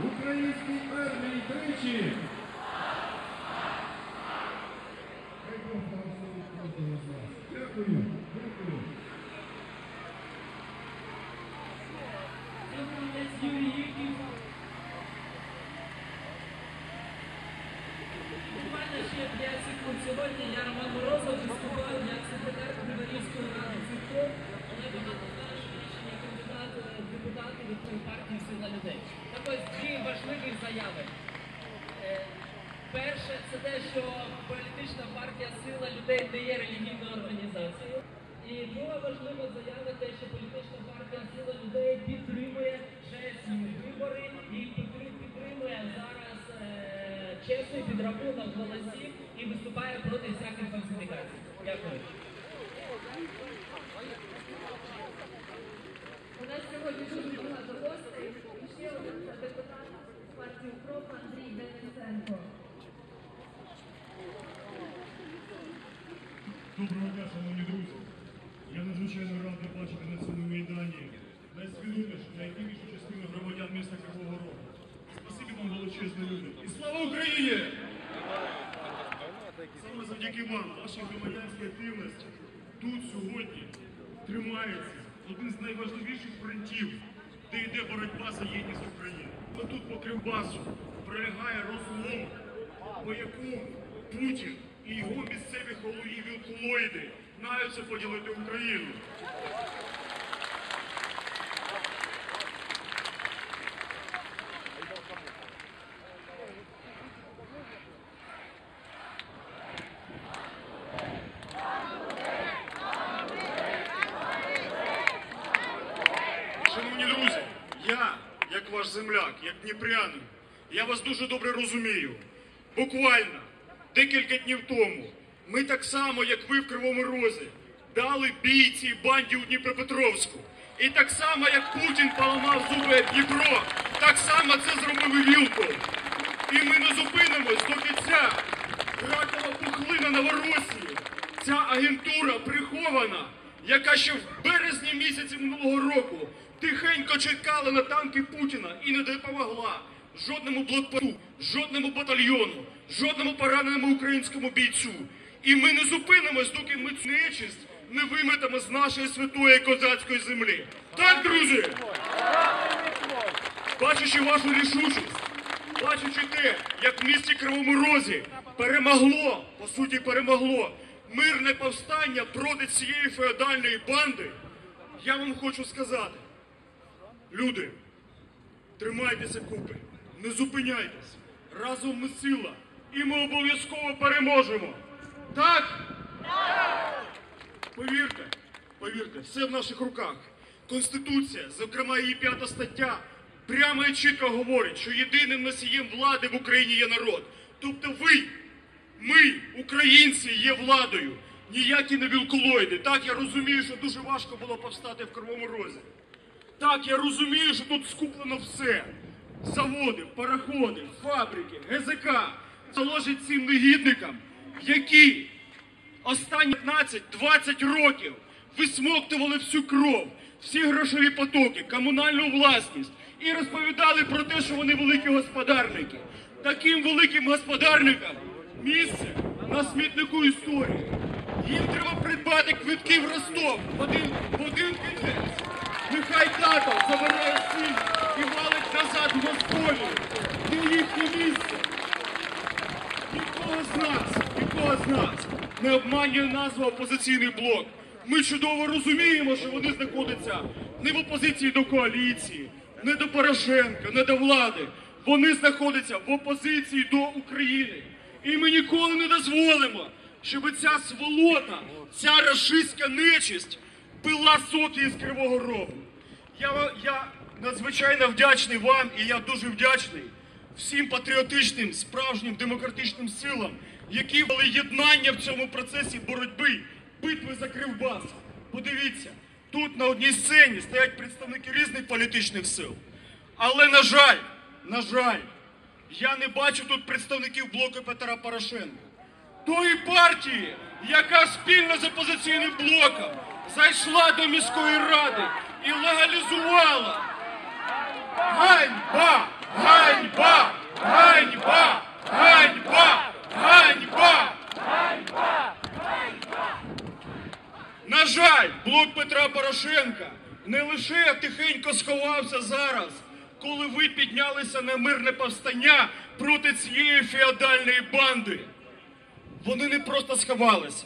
українській армії тричі. Дякую. Дякую. Буквально ще 5 секунд. Сьогодні я Роман Морозов виступаю як секретар Криворізької ради ЦИКО, але багато наш рішення кандидат е, в депутати від партії Сила людей. Так ось дві важливі заяви. Е, Перше, це те, що політична партія Сила людей не є релігійною організацією. І друга важлива заява те, що політична партія Сила людей підтримує чесні вибори і підтри- підтримує зараз е, чесний підрахунок голосів і виступає проти всяких фальсифікацій. Дякую. У нас сьогодні дуже багато гостей. І ще один депутат з партії УКРОП Андрій Денисенко. Доброго дня, шановні друзі. Я надзвичайно радий бачити на цьому майдані найсвідомішу, найактивнішу частину громадян міста Кривого Рогу. Спасибі люди. І слава Україні! Саме завдяки вам, вашій громадянській активності, тут сьогодні тримається один з найважливіших фронтів, де йде боротьба за єдність України. Отут по Кривбасу пролягає розлом, по якому Путін і його місцеві холої вілкулоїди наються поділити Україну. Шановні друзі, я, як ваш земляк, як дніпрянин, я вас дуже добре розумію. Буквально декілька днів тому ми так само, як ви в Кривому Розі, дали бій цій банді у Дніпропетровську. І так само, як Путін поламав зуби Дніпро, так само це зробив і. І ми не зупинимось до кінця. Ракова пухлина Новоросії. Ця агентура прихована, яка ще в березні місяці минулого року тихенько чекала на танки Путіна і не допомогла жодному блокпосту, жодному батальйону, жодному пораненому українському бійцю. І ми не зупинимось, доки ми цю нечисть не виметемо з нашої святої козацької землі. Так, друзі! Бачачи вашу рішучість, бачачи те, як в місті Кривому Розі перемогло, по суті, перемогло мирне повстання проти цієї феодальної банди, я вам хочу сказати, люди, тримайтеся купи, не зупиняйтесь, разом ми сила, і ми обов'язково переможемо. Так? Повірте, повірте, все в наших руках. Конституція, зокрема її п'ята стаття, прямо і чітко говорить, що єдиним носієм влади в Україні є народ. Тобто ви, ми, українці, є владою. Ніякі не вілкулоїди. Так, я розумію, що дуже важко було повстати в Кривому Розі. Так, я розумію, що тут скуплено все. Заводи, пароходи, фабрики, ГЗК. Заложить цим негідникам, які останні 15-20 років висмоктували всю кров, всі грошові потоки, комунальну власність і розповідали про те, що вони великі господарники. Таким великим господарникам місце на смітнику історії. Їм треба придбати квитки в Ростов один, один кінець. Нехай тато забирає син і валить назад Московію. Де їхнє місце? Нікого з нас, нікого з нас не обманює назва опозиційний блок. Ми чудово розуміємо, що вони знаходяться не в опозиції до коаліції, не до Порошенка, не до влади. Вони знаходяться в опозиції до України. І ми ніколи не дозволимо, щоб ця сволота, ця рашистська нечисть пила соки із Кривого Рогу. Я, я надзвичайно вдячний вам, і я дуже вдячний всім патріотичним, справжнім демократичним силам, які були єднання в цьому процесі боротьби, битви за Кривбас. Подивіться, тут на одній сцені стоять представники різних політичних сил. Але, на жаль, на жаль, я не бачу тут представників блоку Петра Порошенка. Тої партії, яка спільно з опозиційним блоком зайшла до міської ради і легалізувала. Ганьба! Ганьба! Ганьба! Ганьба! Ганьба! Ганьба! На жаль, блок Петра Порошенка не лише тихенько сховався зараз, коли ви піднялися на мирне повстання проти цієї феодальної банди. Вони не просто сховалися.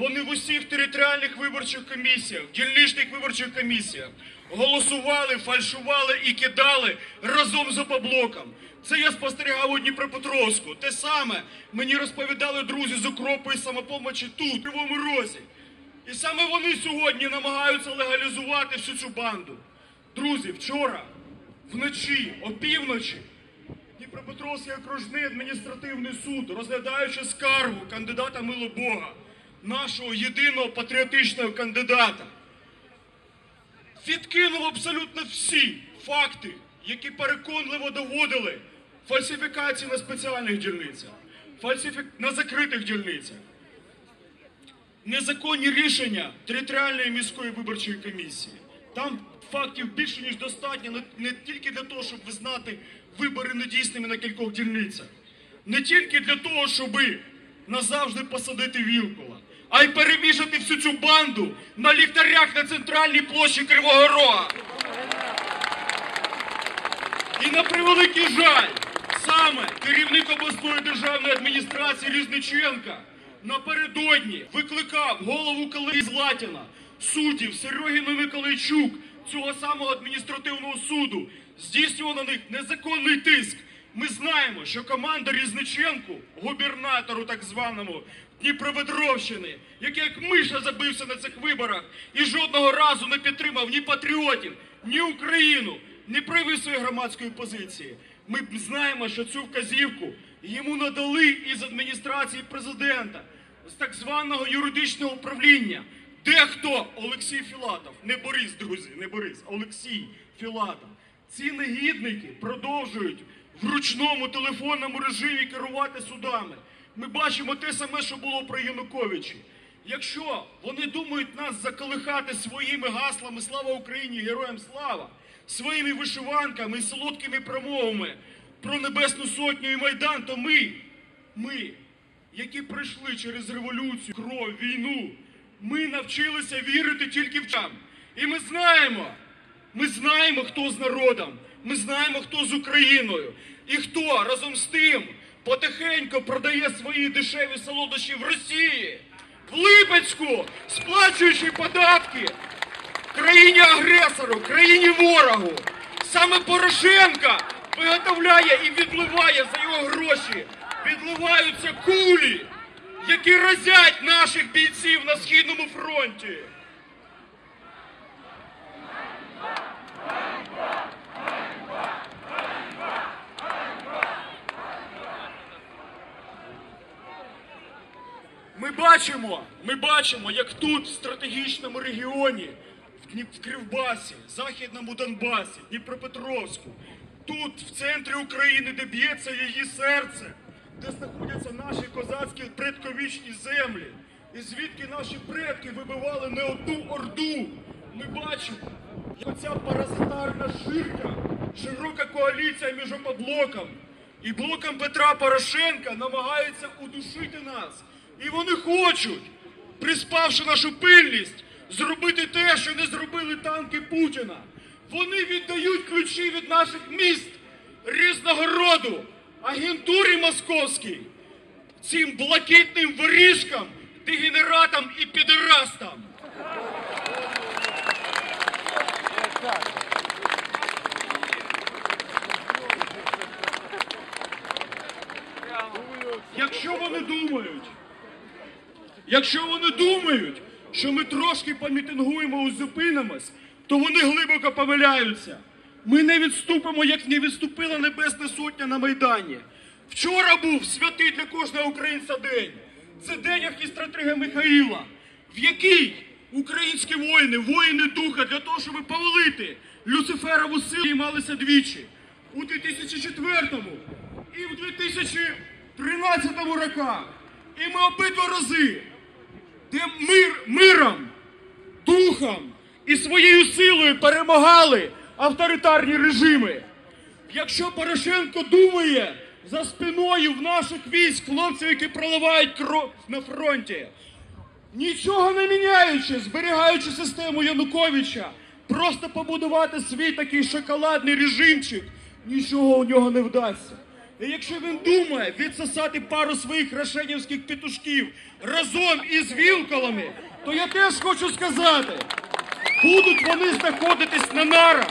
Вони в усіх територіальних виборчих комісіях, дільничних виборчих комісіях голосували, фальшували і кидали разом з опоблоком. Це я спостерігав у Дніпропетровську. Те саме мені розповідали друзі з укропу і самопомочі тут, в Кривому Розі. І саме вони сьогодні намагаються легалізувати всю цю банду. Друзі, вчора, вночі, опівночі, Дніпропетровський окружний адміністративний суд, розглядаючи скаргу кандидата Милобога, нашого єдиного патріотичного кандидата, відкинув абсолютно всі факти, які переконливо доводили фальсифікації на спеціальних дільницях, фальсифік... на закритих дільницях, незаконні рішення територіальної міської виборчої комісії. Там фактів більше ніж достатньо не, тільки для того, щоб визнати вибори недійсними на кількох дільницях, не тільки для того, щоб назавжди посадити Вілкула, а й перевішати всю цю банду на ліхтарях на центральній площі Кривого Рога. І на превеликий жаль, саме керівник обласної державної адміністрації Різниченка напередодні викликав голову колеї Златіна, суддів Серегіну Миколайчук, цього самого адміністративного суду, здійснював на них незаконний тиск. Ми знаємо, що команда Різниченку, губернатору так званому Дніпропетровщини, який як миша забився на цих виборах і жодного разу не підтримав ні патріотів, ні Україну, не проявив своєї громадської позиції. Ми знаємо, що цю вказівку йому надали із адміністрації президента, з так званого юридичного управління. Дехто Олексій Філатов, не Борис, друзі, не Борис, Олексій Філатов. Ці негідники продовжують в ручному телефонному режимі керувати судами. Ми бачимо те саме, що було про Януковичі. Якщо вони думають нас заколихати своїми гаслами Слава Україні, героям слава, своїми вишиванками і солодкими промовами про Небесну Сотню і Майдан, то ми, ми, які пройшли через революцію, кров, війну, ми навчилися вірити тільки в. І ми знаємо, ми знаємо, хто з народом, ми знаємо, хто з Україною, і хто разом з тим потихеньку продає свої дешеві солодощі в Росії, в Липецьку, сплачуючи податки країні-агресору, країні ворогу. Саме Порошенка виготовляє і відливає за його гроші, відливаються кулі, які разять наших бійців на східному фронті. Ми бачимо, ми бачимо, як тут, в стратегічному регіоні, в, Кривбасі, Західному Донбасі, Дніпропетровську, тут, в центрі України, де б'ється її серце, де знаходяться наші козацькі предковічні землі, і звідки наші предки вибивали не одну орду. Ми бачимо, як оця паразитарна ширка, широка коаліція між опоблоком і блоком Петра Порошенка намагається удушити нас. І вони хочуть, приспавши нашу пильність, зробити те, що не зробили танки Путіна. Вони віддають ключі від наших міст різного роду, агентурі московській, цим блакитним воріжкам, дегенератам і підерастам. Якщо вони думають, якщо вони думають, що ми трошки помітингуємо і зупинимось, то вони глибоко помиляються. Ми не відступимо, як не відступила Небесна Сотня на Майдані. Вчора був святий для кожного українця день. Це день архістратрига Михаїла, в який українські воїни, воїни духа для того, щоб повалити Люциферову силу, займалися двічі. У 2004-му і в 2013 роках. І ми обидва рази, де мир миром, духом і своєю силою перемагали авторитарні режими. Якщо Порошенко думає за спиною в наших військ хлопців, які проливають кров на фронті, нічого не міняючи, зберігаючи систему Януковича, просто побудувати свій такий шоколадний режимчик, нічого у нього не вдасться. Якщо він думає відсосати пару своїх рошенівських петушків разом із вілколами, то я теж хочу сказати, будуть вони знаходитись на нарах.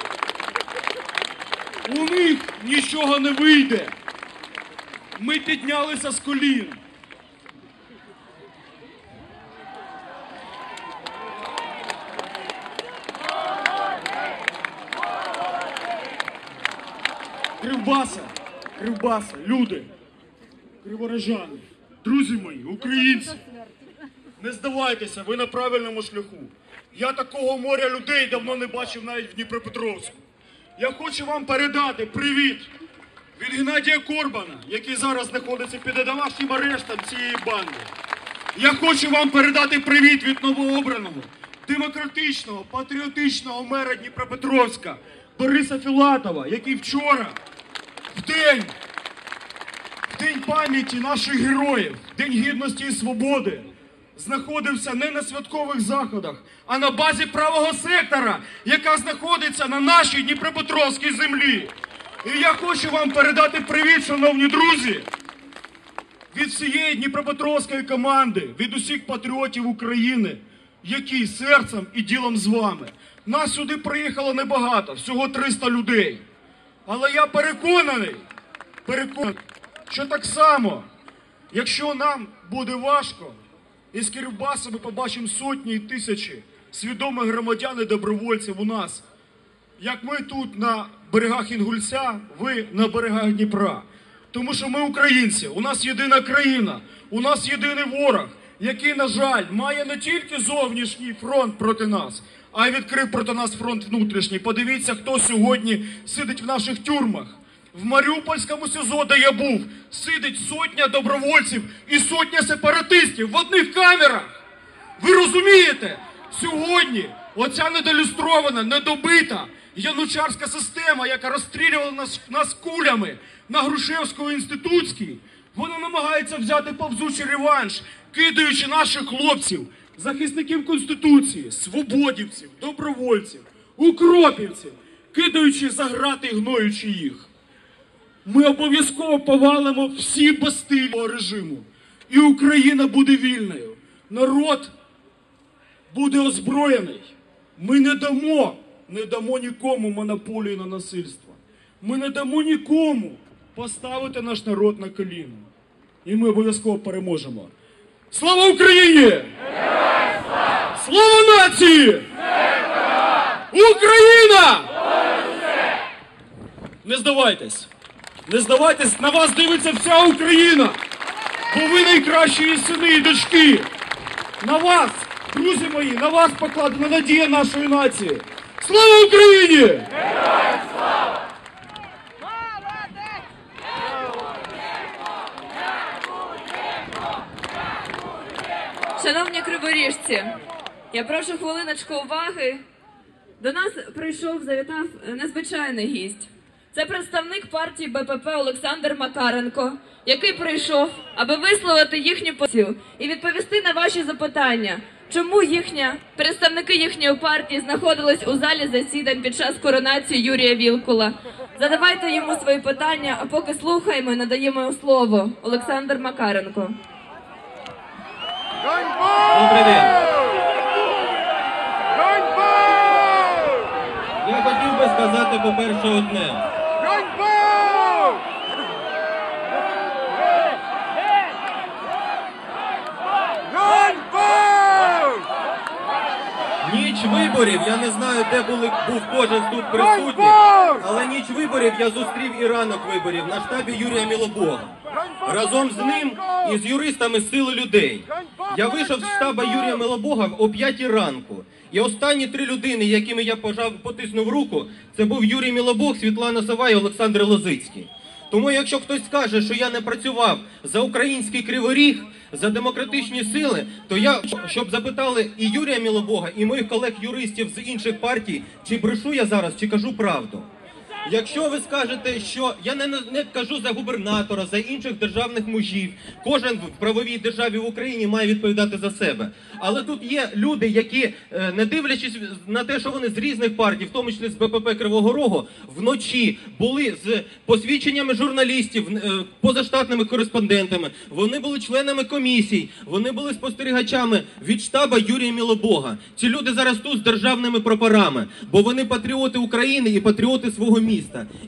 У них нічого не вийде. Ми піднялися з колін. Кривбаса, Кривбаса, люди, криворожани, друзі мої, українці, не здавайтеся, ви на правильному шляху. Я такого моря людей давно не бачив навіть в Дніпропетровську. Я хочу вам передати привіт від Геннадія Корбана, який зараз знаходиться під домашнім арештом цієї банди. Я хочу вам передати привіт від новообраного, демократичного, патріотичного мера Дніпропетровська Бориса Філатова, який вчора, в день, в день пам'яті наших героїв, День гідності і свободи, знаходився не на святкових заходах, а на базі правого сектора, яка знаходиться на нашій Дніпропетровській землі. І я хочу вам передати привіт, шановні друзі, від всієї Дніпропетровської команди, від усіх патріотів України, які серцем і ділом з вами. Нас сюди приїхало небагато, всього 300 людей. Але я переконаний, переконаний, що так само, якщо нам буде важко, із Кирибаса ми побачимо сотні і тисячі свідомих громадян і добровольців у нас, як ми тут на берегах Інгульця, ви на берегах Дніпра. Тому що ми українці, у нас єдина країна, у нас єдиний ворог, який, на жаль, має не тільки зовнішній фронт проти нас, а й відкрив проти нас фронт внутрішній. Подивіться, хто сьогодні сидить в наших тюрмах. В Маріупольському СІЗО, де я був, сидить сотня добровольців і сотня сепаратистів в одних камерах. Ви розумієте? Сьогодні оця недолюстрована, недобита янучарська система, яка розстрілювала нас, нас кулями на Грушевському інститутській, вона намагається взяти повзучий реванш, кидаючи наших хлопців, захисників Конституції, свободівців, добровольців, укропівців, кидаючи за грати і гноючи їх. Ми обов'язково повалимо всі бастилії режиму. І Україна буде вільною. Народ буде озброєний. Ми не дамо, не дамо нікому монополію на насильство. Ми не дамо нікому поставити наш народ на коліна. І ми обов'язково переможемо. Слава Україні! Слава нації! Україна! Не здавайтесь! Не здавайтесь, на вас дивиться вся Україна! Бо ви найкращі сини і дочки! На вас, друзі мої, на вас покладена надія нашої нації! Слава Україні! Шановні криворіжці, я прошу хвилиночку уваги. До нас прийшов, завітав незвичайний гість. Це представник партії БПП Олександр Макаренко, який прийшов, аби висловити їхню позицію і відповісти на ваші запитання, чому їхня представники їхньої партії знаходились у залі засідань під час коронації Юрія Вілкула. Задавайте йому свої питання, а поки слухаємо надаємо слово Олександр Макаренко. Добрий день. Сказати, по-перше, одне. Ніч виборів, я не знаю, де були, був кожен тут присутній, але ніч виборів я зустрів і ранок виборів на штабі Юрія Мілобога. Разом з ним і з юристами сили людей. Я вийшов з штаба Юрія Милобога о 5 ранку. І останні три людини, якими я пожав, потиснув руку, це був Юрій Мілобог, Світлана Сова і Олександр Лозицький. Тому, якщо хтось скаже, що я не працював за український криворіг, за демократичні сили, то я щоб запитали і Юрія Мілобога, і моїх колег-юристів з інших партій, чи брешу я зараз, чи кажу правду. Якщо ви скажете, що я не, не кажу за губернатора, за інших державних мужів, кожен в правовій державі в Україні має відповідати за себе. Але тут є люди, які, е, не дивлячись на те, що вони з різних партій, в тому числі з БПП Кривого Рогу, вночі були з посвідченнями журналістів, е, позаштатними кореспондентами. Вони були членами комісій, вони були спостерігачами від штаба Юрія Мілобога. Ці люди зараз тут з державними прапорами, бо вони патріоти України і патріоти свого міста.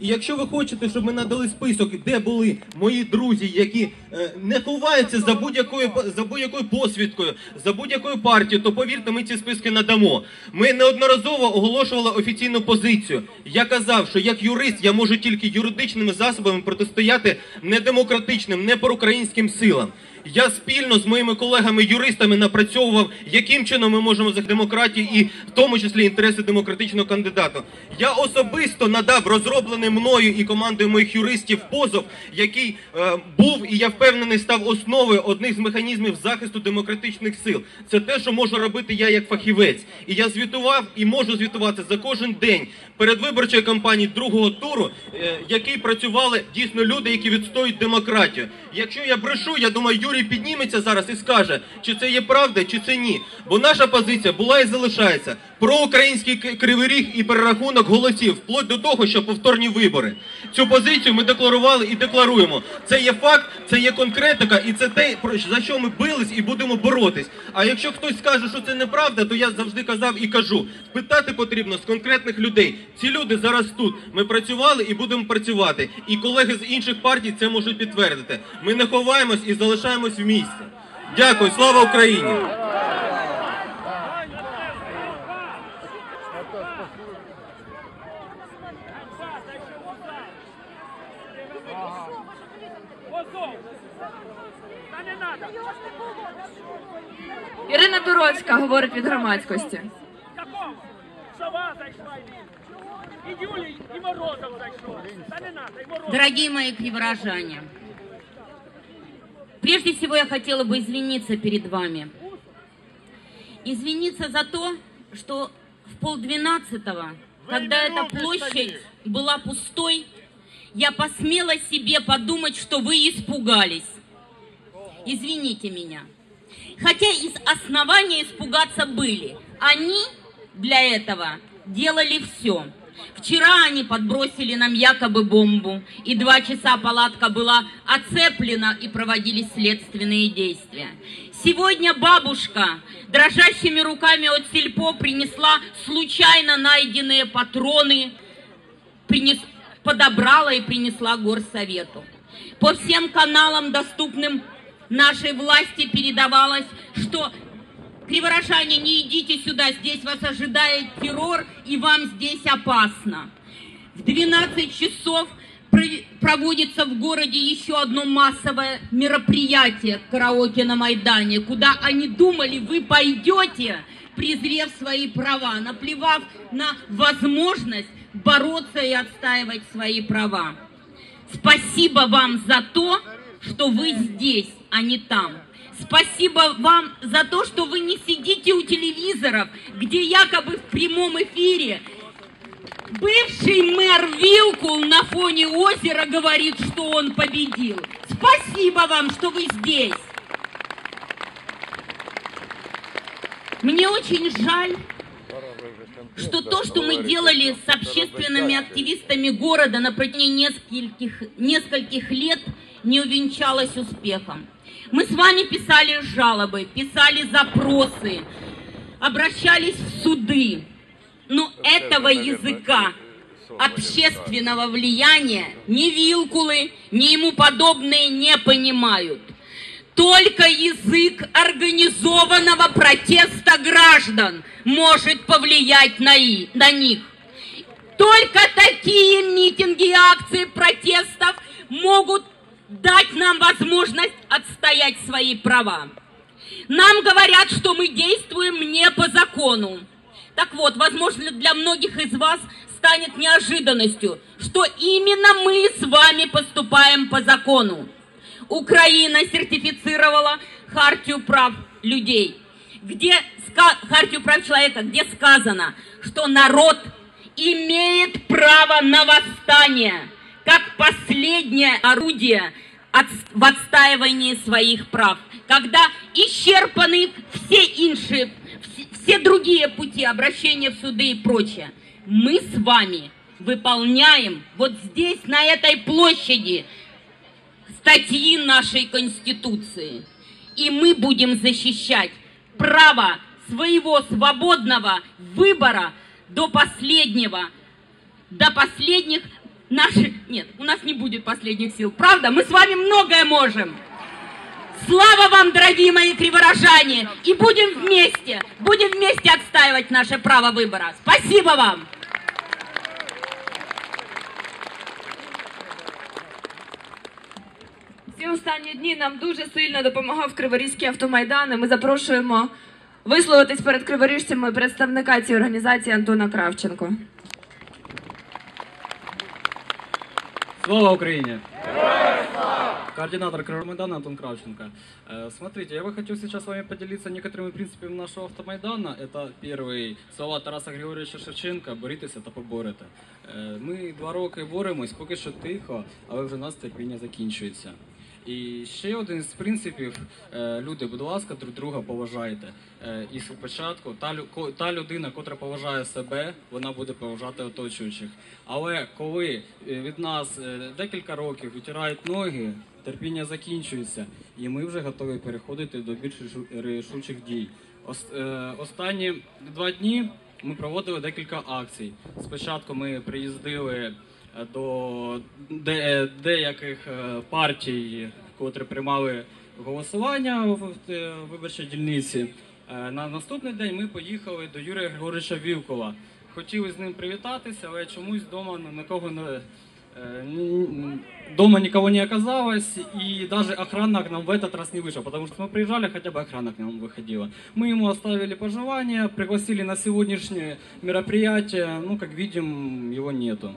І якщо ви хочете, щоб ми надали список, де були мої друзі, які не ховаються за будь-якою за будь-якою посвідкою, за будь-якою партією, то повірте, ми ці списки надамо. Ми неодноразово оголошували офіційну позицію. Я казав, що як юрист я можу тільки юридичними засобами протистояти недемократичним, не проукраїнським силам. Я спільно з моїми колегами-юристами напрацьовував, яким чином ми можемо за демократію і в тому числі інтереси демократичного кандидата. Я особисто надав розроблений мною і командою моїх юристів позов, який е, був і я впевнений став основою одних з механізмів захисту демократичних сил. Це те, що можу робити я як фахівець. І я звітував і можу звітувати за кожен день передвиборчої кампанії другого туру, е, який працювали дійсно люди, які відстоюють демократію. Якщо я брешу, я думаю, Юрій підніметься зараз і скаже, чи це є правда, чи це ні. Бо наша позиція була і залишається проукраїнський к- кривий ріг і перерахунок голосів, вплоть до того, що повторні вибори. Цю позицію ми декларували і декларуємо. Це є факт, це є конкретика, і це те, за що ми бились і будемо боротись. А якщо хтось скаже, що це неправда, то я завжди казав і кажу: питати потрібно з конкретних людей. Ці люди зараз тут. Ми працювали і будемо працювати. І колеги з інших партій це можуть підтвердити. Ми не ховаємось і залишаємось в місці. Дякую, слава Україні! Не надо, і Морозов. Дорогие мои криворожане, прежде всего я хотела бы извиниться перед вами. Извиниться за то, что в полдвенадцатого, когда эта площадь была пустой, я посмела себе подумать, что вы испугались. Извините меня. Хотя из основания испугаться были. Они для этого делали все. Вчера они подбросили нам якобы бомбу, и два часа палатка была оцеплена и проводились следственные действия. Сегодня бабушка дрожащими руками от сельпо принесла случайно найденные патроны, принес- подобрала и принесла горсовету. По всем каналам, доступным нашей власти, передавалось, что Криворожане, не идите сюда, здесь вас ожидает террор, и вам здесь опасно. В 12 часов про- проводится в городе еще одно массовое мероприятие караоке на Майдане, куда они думали, вы пойдете, презрев свои права, наплевав на возможность бороться и отстаивать свои права. Спасибо вам за то, что вы здесь, а не там. Спасибо вам за то, что вы не сидите у телевизоров, где якобы в прямом эфире бывший мэр Вилкул на фоне озера говорит, что он победил. Спасибо вам, что вы здесь. Мне очень жаль, что то, что мы делали с общественными активистами города на протяжении нескольких, нескольких лет, не увенчалось успехом. Мы с вами писали жалобы, писали запросы, обращались в суды. Но этого языка общественного влияния ни Вилкулы, ни ему подобные не понимают. Только язык организованного протеста граждан может повлиять на, и- на них. Только такие митинги и акции протестов могут дать нам возможность отстоять свои права. Нам говорят, что мы действуем не по закону. Так вот, возможно, для многих из вас станет неожиданностью, что именно мы с вами поступаем по закону. Украина сертифицировала Хартию прав людей, где Хартию прав человека, где сказано, что народ имеет право на восстание, как последнее орудие от- в отстаивании своих прав. Когда исчерпаны все вс- все другие пути обращения в суды и прочее, мы с вами выполняем вот здесь, на этой площади, статьи нашей Конституции. И мы будем защищать право своего свободного выбора до последнего, до последних наших... Нет, у нас не будет последних сил, правда? Мы с вами многое можем. Слава вам, дорогие мои криворожане! И будем вместе, будем вместе отстаивать наше право выбора. Спасибо вам! Ці останні дні нам дуже сильно допомагав Криворізький автомайдан. і Ми запрошуємо висловитись перед криворіжцями представника цієї організації Антона Кравченко. Слава Украине! Координатор Крымайдана Антон Кравченко. Э, Смотрите, я бы хотел сейчас с вами поделиться некоторыми принципами нашего автомайдана. Это первый слова Тараса Григорьевича Шевченка «Борітеся та поборете». Е, Ми два роки боремось, поки що тихо, але вже нас терпіння закінчується. І ще один з принципів, е, люди, будь ласка, друг друга поважайте. Е, І спочатку та, лю- людина, котра поважає себе, вона буде поважати оточуючих. Але коли е, від нас декілька років витирають ноги, терпіння закінчується, і ми вже готові переходити до більш рішучих дій. Ос- Останні два дні ми проводили декілька акцій. Спочатку ми приїздили до де, деяких е, партій, котрі приймали голосування в е, виборчій дільниці. Е, На наступний день ми поїхали до Юрія Григоровича Вілкова. Хотіли з ним привітатися, але чомусь вдома нікого не. э, н- Дома никого не оказалось, и даже охранник нам в этот раз не вышел, потому что мы приезжали, хотя бы охранник нам выходила. Мы ему оставили пожелания, пригласили на сегодняшнее мероприятие, ну, как видим, его нету.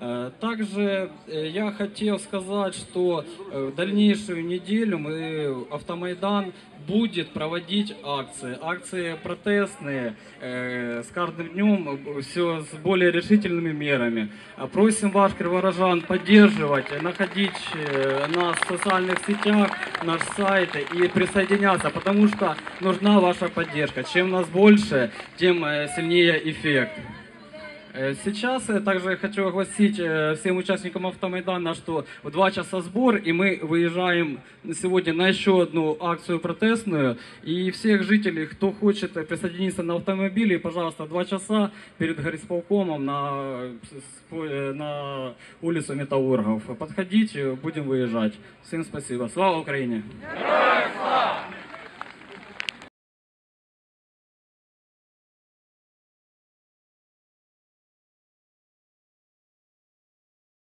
Э, Также э, я хотел сказать, что э, в дальнейшую неделю мы, Автомайдан будет проводить акции. Акции протестные, э, с каждым днем все с более решительными мерами. А Просим ваш криворожан поддерживать, находить э, нас в социальных сетях, наш сайт и присоединяться, потому что нужна ваша поддержка. Чем нас больше, тем э, сильнее эффект. Э, Сейчас я также хочу огласить э, всем участникам Автомайдана, что в 2 часа сбор, и мы выезжаем сегодня на еще одну акцию протестную. И всех жителей, кто хочет э, присоединиться на автомобиле, пожалуйста, 2 часа перед горисполкомом на, с- э, на улицу Металлургов. Подходите, будем выезжать. Всем спасибо. Слава Украине! Героям